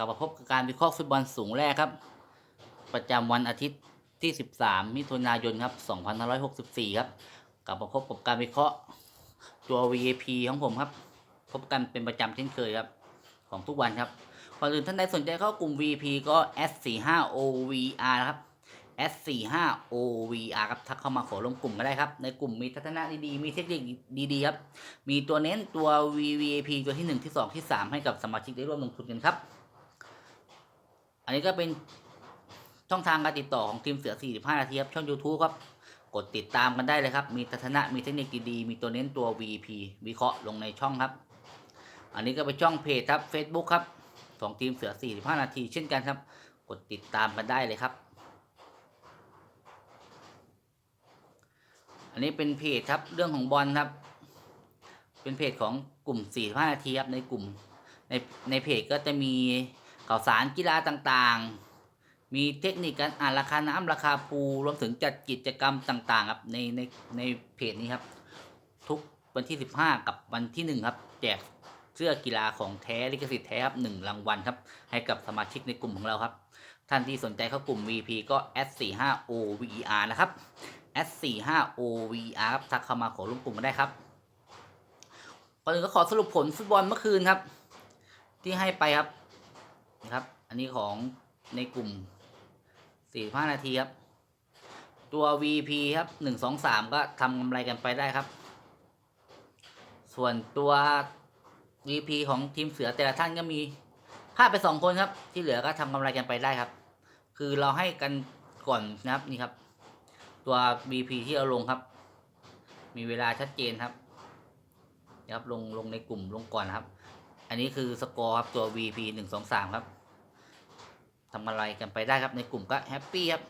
ลับมาพบกับการวิเคราะห์ฟุตบอลสูงแรกครับ ประจำวันอาทิตย์ที่ 13 มิถุนายนครับ2564 ครับ กลับมาพบกับการวิเคราะห์ตัว VAP ของผมครับ พบกันเป็นประจำเช่นเคยครับ ของทุกวันครับก่อนอื่นท่านใดสนใจเข้ากลุ่ม VP ก็ S45OVR นะครับ S45OVR ครับทักเข้ามาขอลงกลุ่มก็ได้ครับ ในกลุ่มมีทัศนะดีๆ มีเทคนิคดีๆครับ มีตัวเน้นตัว VVAP ตัวที่ 1 ที่ 2 ที่ 3 ให้กับสมาชิกได้ร่วมลงทุนกันครับ อันนี้ก็เป็นช่องทางการติดต่อของทีมเสือ 45 นาทีครับช่อง YouTube ครับ กดติดตามกันได้เลยครับ มีทัศนะ มีเทคนิคดีๆมีตัวเน้นตัว VP วิเคราะห์ลงในช่องครับ อันนี้ก็เป็นช่องเพจครับ Facebook ครับของทีมเสือ 45 นาที เช่นกันครับ กดติดตามกันได้เลยครับ อันนี้เป็นเพจครับเรื่องของบอลครับ เป็นเพจของกลุ่ม 45 นาทีครับในกลุ่มในในเพจก็จะมี ข่าวสารกีฬาต่างๆ มีเทคนิคการอ่านราคาน้ำราคาปูรวมถึงจัดกิจกรรมต่างๆครับในในในเพจนี้ครับ ทุกวันที่ 15 กับวันที่ 1 ครับ แจกเสื้อกีฬาของแท้ลิขสิทธิ์แท้ครับหนึ่งรางวัลครับ ให้กับสมาชิกในกลุ่มของเราครับ ท่านที่สนใจเข้ากลุ่ม VP ก็ S45OVER นะครับ S45OVR ครับทักเข้ามาขอร่วมกลุ่มกันได้ครับก่อนอื่นก็ขอสรุปผลฟุตบอลเมื่อคืนครับ ที่ให้ไปครับ นะครับ อันนี้ของในกลุ่ม 45 นาทีครับ ตัว VP ครับ 1 2 3 ก็ทำกำไรกันไปได้ครับ ส่วนตัว VP ของทีมเสือแต่ละท่านก็มีพลาดไป 2 คนครับ ที่เหลือก็ทำกำไรกันไปได้ครับ คือเราให้กันก่อนนะครับนี่ครับ ตัว BP ที่เราลงครับ มีเวลาชัดเจนครับนะครับลงลงในกลุ่มลงก่อนนะครับ อันนี้คือสกอร์ครับตัว VP หนึ่งสองสามครับทำอะไรกันไปได้ครับในกลุ่มก็แฮปปี้ครับ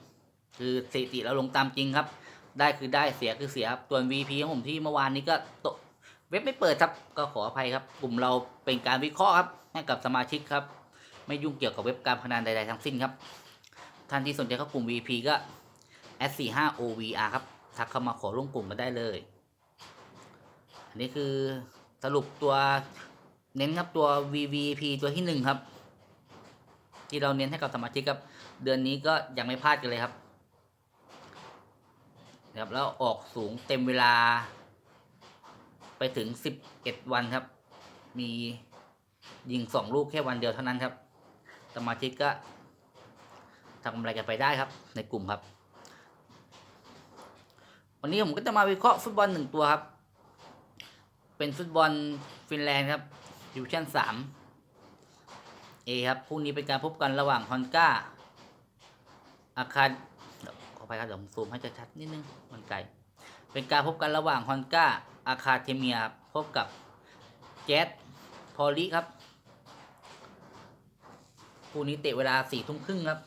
คือสถิติเราลงตามจริงครับ ได้คือได้เสียคือเสียครับตัว VP ของผมที่เมื่อวานนี้ก็ตกเว็บไม่เปิดครับก็ขออภัยครับ กลุ่มเราเป็นการวิเคราะห์ครับให้กับสมาชิกครับ ไม่ยุ่งเกี่ยวกับเว็บการพนันใดๆทั้งสิ้นครับ ท่านที่สนใจเข้ากลุ่ม VP ก็ S45OVR ครับทักเข้ามาขอร่วมกลุ่มมาได้เลย อันนี้คือสรุปตัว เน้นครับตัว VVP ตัวที่หนึ่งครับ ที่เราเน้นให้กับสมาชิกครับ เดือนนี้ก็ยังไม่พลาดกันเลยครับนะครับแล้วออกสูงเต็มเวลา ไปถึง11วันครับ มียิงสองลูกแค่วันเดียวเท่านั้นครับ สมาชิกก็ทำอะไรกันไปได้ครับ ในกลุ่มครับ วันนี้ผมก็จะมาวิเคราะห์ฟุตบอลหนึ่งตัวครับ เป็นฟุตบอลฟินแลนด์ครับ ดิวชั่นสามเอครับพรุ่งนี้เป็นการพบกันระหว่างฮอนก้าอาคารเดี๋ยวขอไปครับเดี๋ยวผมซูมให้ชัดๆนิดนึงมันไกลเป็นการพบกันระหว่างฮอนก้าอาคาเทเมียพบกับแจ๊สพอลิครับคู่นี้เตะเวลาสี่ทุ่มครึ่งครับ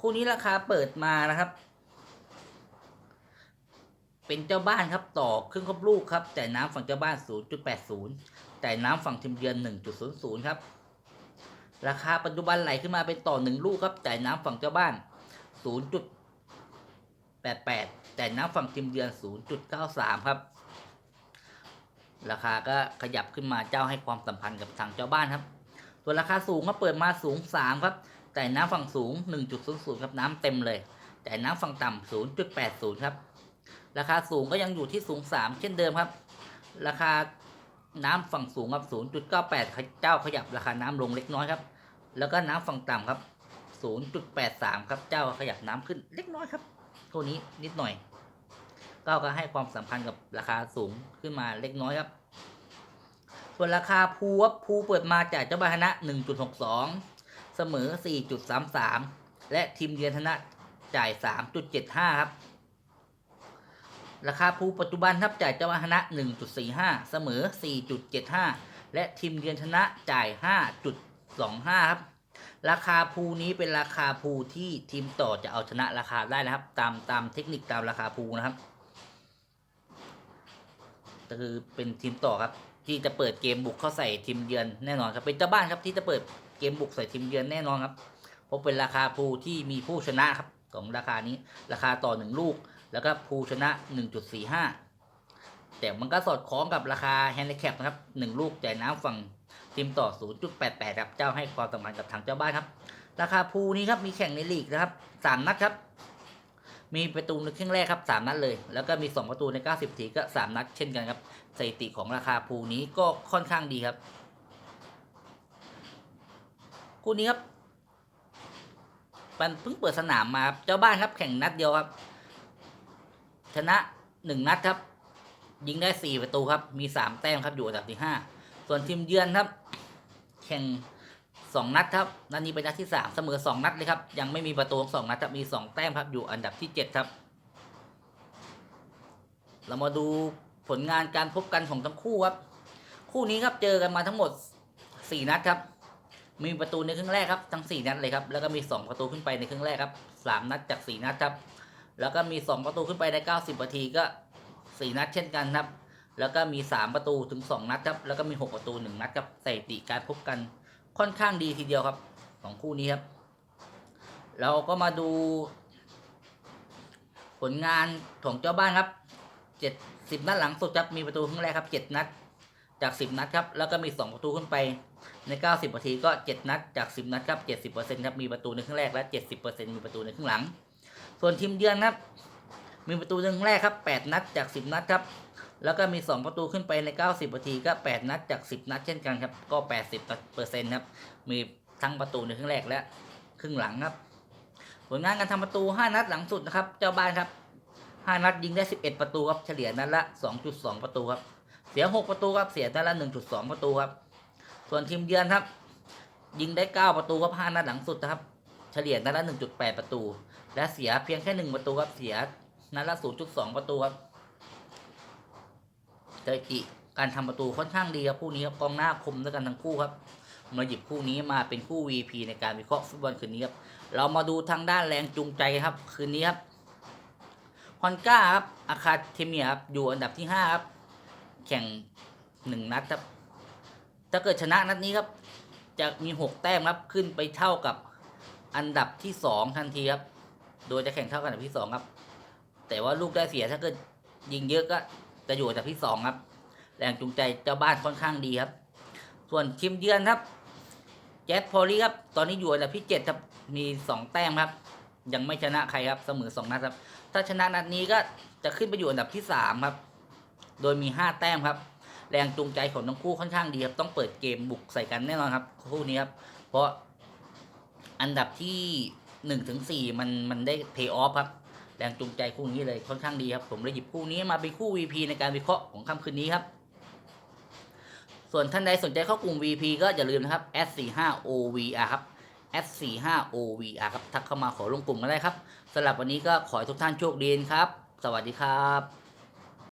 คู่นี้ราคาเปิดมานะครับ เป็นเจ้าบ้านครับต่อครึ่งครบลูกครับ แต่น้ำฝั่งเจ้าบ้าน 0.80 แต่น้ำฝั่งทีมเยือน 1.00 ครับ ราคาปัจจุบันไหลขึ้นมาเป็นต่อ 1 ลูกครับ แต่น้ำฝั่งเจ้าบ้าน 0.88 แต่น้ำฝั่งทีมเยือน 0.93 ครับ ราคาก็ขยับขึ้นมาเจ้าให้ความสัมพันธ์กับทางเจ้าบ้านครับส่วราคาสูงก็เปิดมาสูง 3 ครับ แต่น้ำฝั่งสูง 1.00 ครับน้ำเต็มเลย แต่น้ำฝั่งต่ำ0.80 ครับ ราคาสูงก็ยังอยู่ที่สูง 3 เช่นเดิมครับ ราคา น้ำฝั่งสูงครับ 0.98 เจ้าขยับราคาน้ำลงเล็กน้อยครับ แล้วก็น้ำฝั่งต่ำครับ 0.83 ครับเจ้าขยับน้ำขึ้นเล็กน้อยครับ ตัวนี้นิดหน่อย ก็ก็ให้ความสัมพันธ์กับราคาสูงขึ้นมาเล็กน้อยครับ ส่วนราคาภูครับภูเปิดมาจากเจ้าบานชนะ 1.62 เสมอ 4.33 และทีมเยือนชนะจ่าย 3.75 ครับ ราคาภูปัจจุบันครับจ่ายเจ้าบ้านชนะ 1.45 เสมอ 4.75 และทีมเยือนชนะจ่าย 5.25 ครับ ราคาภูนี้เป็นราคาภูที่ทีมต่อจะเอาชนะราคาได้นะครับ ตามตามเทคนิคตามราคาภูนะครับก็คือเป็นทีมต่อครับ ที่จะเปิดเกมบุกเข้าใส่ทีมเยือนแน่นอนครับเป็นเจ้าบ้านครับที่จะเปิดเกมบุกใส่ทีมเยือนแน่นอนครับเพราะเป็นราคาภูที่มีผู้ชนะครับ ของราคานี้ราคาต่อหนึ่งลูก แล้วก็ภูชนะ 1.45 แต่มันก็สอดคล้องกับราคาแฮนดิแคปนะครับ 1 ลูกแต่น้ำฝั่งทีมต่อ 0.88 ครับเจ้าให้ความสำคัญกับทางเจ้าบ้านครับ ราคาภูนี้ครับมีแข่งในลีกนะครับ 3 นัดครับ มีประตูในครึ่งแรกครับ 3 นัดเลย แล้วก็มี 2 ประตูใน 90 ทีก็ 3 นัดเช่นกันครับสถิติของราคาภูนี้ก็ค่อนข้างดีครับคู่นี้ครับ มันเพิ่งเปิดสนามมาเจ้าบ้านครับ แข่งนัดเดียวครับ ชนะหนึ่งนัดครับ ยิงได้สี่ประตูครับ มีสามแต้มครับอยู่อันดับที่ห้าส่วนทีมเยือนครับ แข่งสองนัดครับนัดนี้เป็นนัดที่สามเสมอสองนัดเลยครับ ยังไม่มีประตูสองนัดครับมีสองแต้มครับอยู่อันดับที่เจ็ดครับ เรามาดูผลงานการพบกันของทั้งคู่ครับ คู่นี้ครับเจอกันมาทั้งหมดสี่นัดครับ มีประตูในครึ่งแรกครับทั้งสี่นัดเลยครับแล้วก็มีสองประตูขึ้นไปในครึ่งแรกครับสามนัดจากสี่นัดครับแล้วก็มีสองประตูขึ้นไปในเก้าสิบนาทีก็สี่นัดเช่นกันครับ แล้วก็มีสามประตูถึงสองนัดครับแล้วก็มีหกประตูหนึ่งนัดครับสถิติการพบกันค่อนข้างดีทีเดียวครับสองคู่นี้ครับ เราก็มาดู ผลงานของเจ้าบ้านครับเจ็ดสิบนัดหลังสุดครับมีประตูครึ่งแรกครับเจ็ดนัด จากสิบนัดครับ แล้วก็มีสองประตูขึ้นไปในเก้าสิบนาทีก็เจ็ดนัดจากสิบนัดครับเจ็ดสิบเปอร์เซ็นต์ครับ มีประตูในครึ่งแรกและเจ็ดสิบเปอร์เซ็นต์มีประตูในครึ่งหลัง ส่วนทีมเยือนครับ มีประตูหนึ่งแรกครับแปดนัดจากสิบนัดครับ แล้วก็มีสองประตูขึ้นไปในเก้าสิบนาทีก็แปดนัดจากสิบนัดเช่นกันครับ ก็แปดสิบเปอร์เซ็นต์ครับ มีทั้งประตูในครึ่งแรกและครึ่งหลังครับ ผลงานการทำประตูห้านัดหลังสุดนะครับ เจ้าบ้านครับห้านัดยิงได้สิบเอ็ดประตูครับ เฉลี่ยนัดละสองจุดสองประตูครับ เสียหกประตูครับ เสียนัดละหนึ่งจุดสองประตูครับ ส่วนทีมเยือนครับ ยิงได้เก้าประตูครับห้านัดหลังสุดนะครับ เฉลี่ยนัดละหนึ่งจุดแปดประตู และเสียเพียงแค่หนึ่งประตูครับ เสียนัดละศูนย์จุดสองประตูครับสถิติการทำประตูค่อนข้างดีครับคู่นี้ครับกองหน้าคมด้วยกันทั้งคู่ครับมาหยิบคู่นี้มาเป็นคู่ VP ในการวิเคราะห์ฟุตบอลคืนนี้ครับเรามาดูทางด้านแรงจูงใจครับคืนนี้ครับฮอนก้าครับอาคาเทเมียครับอยู่อันดับที่ห้าครับ แข่งหนึ่งนัดครับ ถ้าเกิดชนะนัดนี้ครับ จะมีหกแต้มครับขึ้นไปเท่ากับอันดับที่สองทันทีครับ โดยจะแข่งเท่ากับอันดับที่สองครับ แต่ว่าลูกได้เสียถ้าเกิดยิงเยอะก็จะอยู่อันดับที่สองครับ แรงจูงใจเจ้าบ้านค่อนข้างดีครับ ส่วนทีมเยือนครับแจ็คพอลลี่ครับ ตอนนี้อยู่อันดับที่เจ็ดครับ มีสองแต้มครับ ยังไม่ชนะใครครับ เสมอสองนัดครับ ถ้าชนะนัดนี้ก็จะขึ้นไปอยู่อันดับที่สามครับ โดยมีห้าแต้มครับ แรงจูงใจของทั้งคู่ค่อนข้างดีครับต้องเปิดเกมบุกใส่กันแน่นอนครับคู่นี้ครับเพราะอันดับที่หนึ่งถึงสี่มันมันได้เพย์ออฟครับแรงจูงใจคู่นี้เลยค่อนข้างดีครับ ผมเลยหยิบคู่นี้มาเป็นคู่ VP ในการวิเคราะห์ของค่ำคืนนี้ครับ ส่วนท่านใดสนใจเข้ากลุ่ม VP ก็อย่าลืมนะครับ S45OVR ครับ S45OVR ครับทักเข้ามาขอลงกลุ่มกันได้ครับสำหรับวันนี้ก็ขอให้ทุกท่านโชคดีครับ สวัสดีครับ